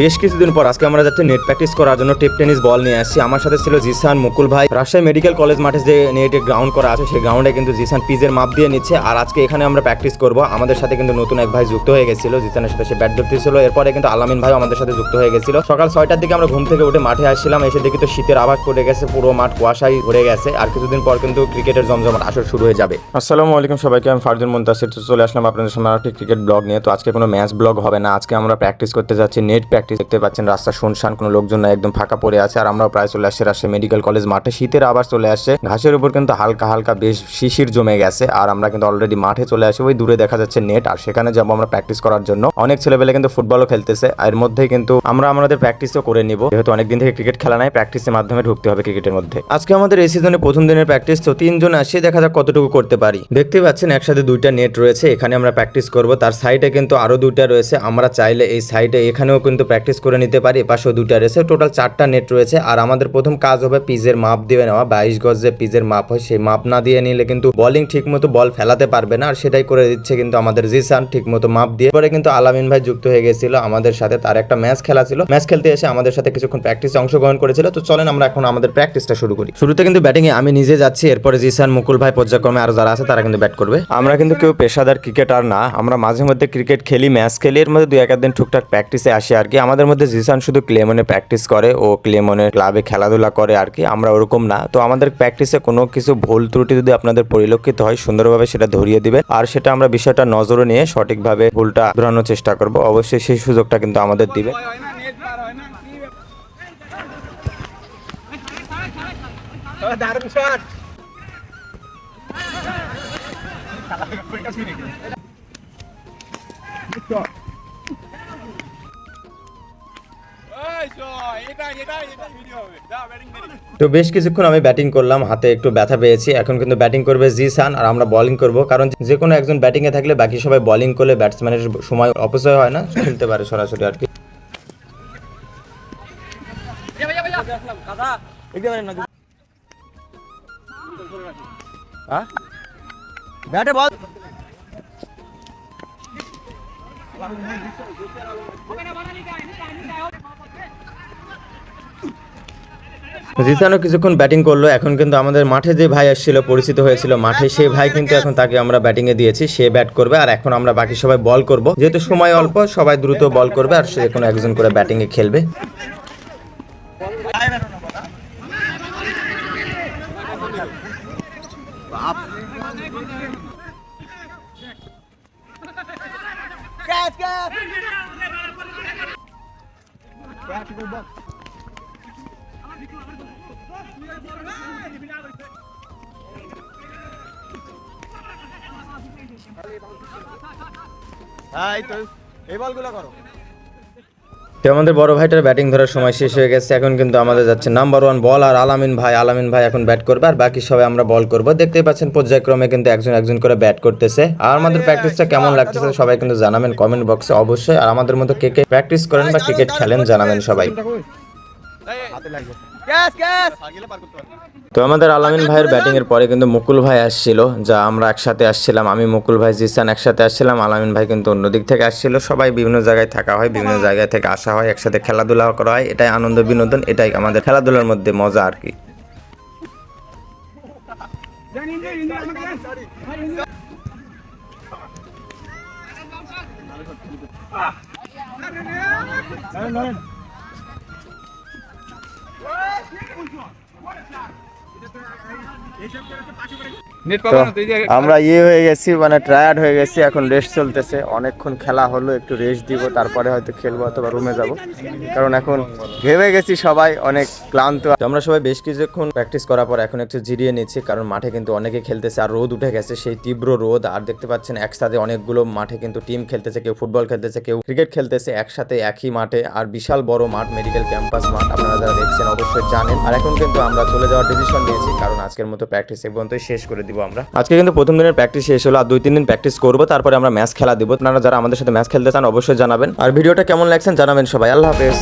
বেশ কিছুদিন পর আজকে আমরা যাচ্ছি নেট প্র্যাকটিস করার জন্য টেপ টেনিস বল নিয়ে আসছি। আমার সাথে ছিল জিসান মুকুল ভাই। রাজশাহী মেডিকেল কলেজ মাঠে যে নেটে গ্রাউন্ড করা আছে, সেই গ্রাউন্ডে কিন্তু জিসান পিজের মাপ দিয়ে নিচ্ছে। আর আজকে এখানে আমরা প্র্যাকটিস করব। আমাদের সাথে কিন্তু নতুন এক ভাই যুক্ত হয়ে গেছিল। জিসানের সাথে সে ব্যাট ধরতেছিল এরপরে কিন্তু আলামিন ভাই আমাদের সাথে যুক্ত হয়ে গেছিল। সকাল ছয়টার দিকে আমরা ঘুম থেকে উঠে মাঠে আসছিলাম। এসে দেখি তো শীতের আভাস পড়ে গেছে। পুরো মাঠ কুয়াশায় ভরে গেছে। আর কিছুদিন পর কিন্তু ক্রিকেটের জমজমাট আসর শুরু হয়ে যাবে। আসসালামু আলাইকুম সবাইকে। আমি ফারজুন মুন্তাসির। চলে আসলাম আপনাদের সামনে আরেকটি ক্রিকেট ব্লগ নিয়ে। তো আজকে কোনো ম্যাচ ব্লগ হবে না। আজকে আমরা প্র্যাকটিস করতে যাচ্ছি নেট প্র্যাকটিস দেখতে পাচ্ছেন রাস্তা শুনশান, কোনো লোকজন না একদম ফাঁকা পড়ে আছে, আর আমরাও প্রায় চলে আসছি রাজশাহী মেডিকেল কলেজ মাঠে। শীতের আবার চলে আসছে, ঘাসের উপর কিন্তু হালকা হালকা বেশ শিশির জমে গেছে, আর আমরা কিন্তু অলরেডি মাঠে চলে আসি, ওই দূরে দেখা যাচ্ছে নেট আর সেখানে যাব আমরা প্র্যাকটিস করার জন্য। অনেক ছেলেবেলে কিন্তু ফুটবলও খেলতেছে এর মধ্যে কিন্তু আমরা আমাদের প্র্যাকটিসও করে নিব। যেহেতু অনেকদিন থেকে ক্রিকেট খেলা নাই প্র্যাকটিসের মাধ্যমে ঢুকতে হবে ক্রিকেটের মধ্যে। আজকে আমাদের এই সিজনে প্রথম দিনের প্র্যাকটিস তো তিনজন আসি, দেখা যাক কতটুকু করতে পারি। দেখতে পাচ্ছেন, একসাথে দুইটা নেট রয়েছে, এখানে আমরা প্র্যাকটিস করব, তার সাইডে কিন্তু আরও দুইটা রয়েছে, আমরা চাইলে এই সাইডে এখানেও কিন্তু প্র্যাকটিস করে নিতে পারি। পাশেও দুটা রেসে টোটাল চারটা নেট রয়েছে। আর আমাদের প্রথম কাজ হবে পিজের মাপ দিয়ে নেওয়া। বাইশ গজ যে পিজের মাপ হয়, সেই মাপ না দিয়ে নিলে কিন্তু বলিং ঠিক মতো বল ফেলাতে পারবে না। আর সেটাই করে দিচ্ছে কিন্তু আমাদের জিসান ঠিক মতো মাপ দিয়ে। পরে কিন্তু আলামিন ভাই যুক্ত হয়ে গেছিল আমাদের সাথে। তার একটা ম্যাচ খেলা ছিল। ম্যাচ খেলতে এসে আমাদের সাথে কিছুক্ষণ প্র্যাকটিসে অংশগ্রহণ করেছিল। তো চলেন আমরা এখন আমাদের প্র্যাকটিসটা শুরু করি। শুরুতে কিন্তু ব্যাটিং এ আমি নিজে যাচ্ছি। এরপরে জিসান, মুকুল ভাই, পর্যায়ক্রমে আরও যারা আছে, তারা কিন্তু ব্যাট করবে। আমরা কিন্তু কেউ পেশাদার ক্রিকেটার না। আমরা মাঝে মধ্যে ক্রিকেট খেলি ম্যাচ খেলি। এর মধ্যে দুই এক দিন টুকটাক প্র্যাকটিসে আসি আর কি। আমাদের মধ্যে জিসান শুধু ক্লেমনে প্র্যাকটিস করে, ও ক্লেমনের ক্লাবে খেলাধুলা করে আর কি, আমরা ওরকম না। তো আমাদের প্র্যাকটিসে কোনো কিছু ভুল ত্রুটি যদি আপনাদের পরিলক্ষিত হয়, সুন্দরভাবে সেটা ধরিয়ে দিবে। আর সেটা আমরা বিষয়টা নজরে নিয়ে সঠিকভাবে ভুলটা ধরানোর চেষ্টা করব। অবশ্যই সেই সুযোগটা কিন্তু আমাদের দিবে। দারুণ শট এটা তো বেশ কিছুক্ষণ আমি ব্যাটিং করলাম হাতে একটু ব্যথা পেয়েছি। এখন কিন্তু ব্যাটিং করবে জিসান আর আমরা বোলিং করব কারণ যে কোনো একজন ব্যাটিং এ থাকলে বাকি সবাই বোলিং করলে ব্যাটসম্যানের সময় অপচয় হয় না খেলতে পারে সরাসরি আর কি। ব্যাটে বল। জিসানও কিছুক্ষণ ব্যাটিং করল। এখন কিন্তু আমাদের মাঠে যে ভাই আসছিল, পরিচিত হয়েছিল, মাঠে সেই ভাই কিন্তু এখন তাকে আমরা ব্যাটিং এ দিয়েছি। সে ব্যাট করবে আর এখন আমরা বাকি সবাই বল করব। যেহেতু সময় অল্প, সবাই দ্রুত বল করবে আর সে কোনো একজন করে ব্যাটিং এ খেলবে। আমাদের বড় ভাইটার ব্যাটিং ধরার সময় শেষ হয়ে গেছে। এখন কিন্তু আমাদের যাচ্ছে নাম্বার ওয়ান বল আর আলামিন ভাই। আলামিন ভাই এখন ব্যাট করবে আর বাকি সবাই আমরা বল করব। দেখতেই পাচ্ছেন পর্যায়ক্রমে কিন্তু একজন একজন করে ব্যাট করতেছে। আর আমাদের প্র্যাকটিসটা কেমন লাগতেছে সবাই কিন্তু জানাবেন কমেন্ট বক্সে অবশ্যই। আর আমাদের মতো কে কে প্র্যাকটিস করেন বা ক্রিকেট খেলেন জানাবেন সবাই। তো আমাদের আলামিন ভাইয়ের ব্যাটিং এর পরে কিন্তু মুকুল ভাই আসছিল, যা আমরা একসাথে আসছিলাম। আমি, মুকুল ভাই, জিসান একসাথে আসছিলাম। আলামিন ভাই কিন্তু অন্য দিক থেকে আসছিল। সবাই বিভিন্ন জায়গায় থাকা হয়, বিভিন্ন জায়গা থেকে আসা হয়, একসাথে খেলাধুলা করা হয়। এটাই আনন্দ, বিনোদন, এটাই আমাদের খেলাধুলার মধ্যে মজা আর কি। তো পাবো না তুই যে আমরা ইয়ে হয়ে গেছি মানে টায়ার্ড হয়ে গেছি এখন রেস্ট চলতেছে। অনেকক্ষণ খেলা হলো একটু রেস্ট দিব তারপরে হয়তো খেলব অথবা রুমে যাব। কারণ এখন ঘেমে গেছি সবাই অনেক ক্লান্ত। আমরা সবাই বেশ কিছুক্ষণ প্র্যাকটিস করার পর এখন একটু জিরিয়ে নিচ্ছি কারণ মাঠে কিন্তু অনেকে খেলতেছে আর রোদ উঠে গেছে সেই তীব্র রোদ। আর দেখতে পাচ্ছেন একসাথে অনেকগুলো মাঠে কিন্তু টিম খেলতেছে কেউ ফুটবল খেলতেছে কেউ ক্রিকেট খেলতেছে একসাথে একই মাঠে। আর বিশাল বড় মাঠ মেডিকেল ক্যাম্পাস মাঠ আপনারা যারা দেখছেন অবশ্যই জানেন। আর এখন কিন্তু আমরা চলে যাওয়ার ডিসিশন নিয়েছি কারণ আজকের মতো প্র্যাকটিস এই পর্যন্তই শেষ করে দিব আমরা। আজকে কিন্তু প্রথম দিনের প্র্যাকটিস শেষ হলো, আর দুই, তিন দিন প্র্যাকটিস করব, তারপরে আমরা ম্যাচ খেলা দিব। আপনারা যারা আমাদের সাথে ম্যাচ খেলতে চান, অবশ্যই জানাবেন। আর ভিডিওটা কেমন লাগছেন জানাবেন সবাই। আল্লাহ হাফেজ।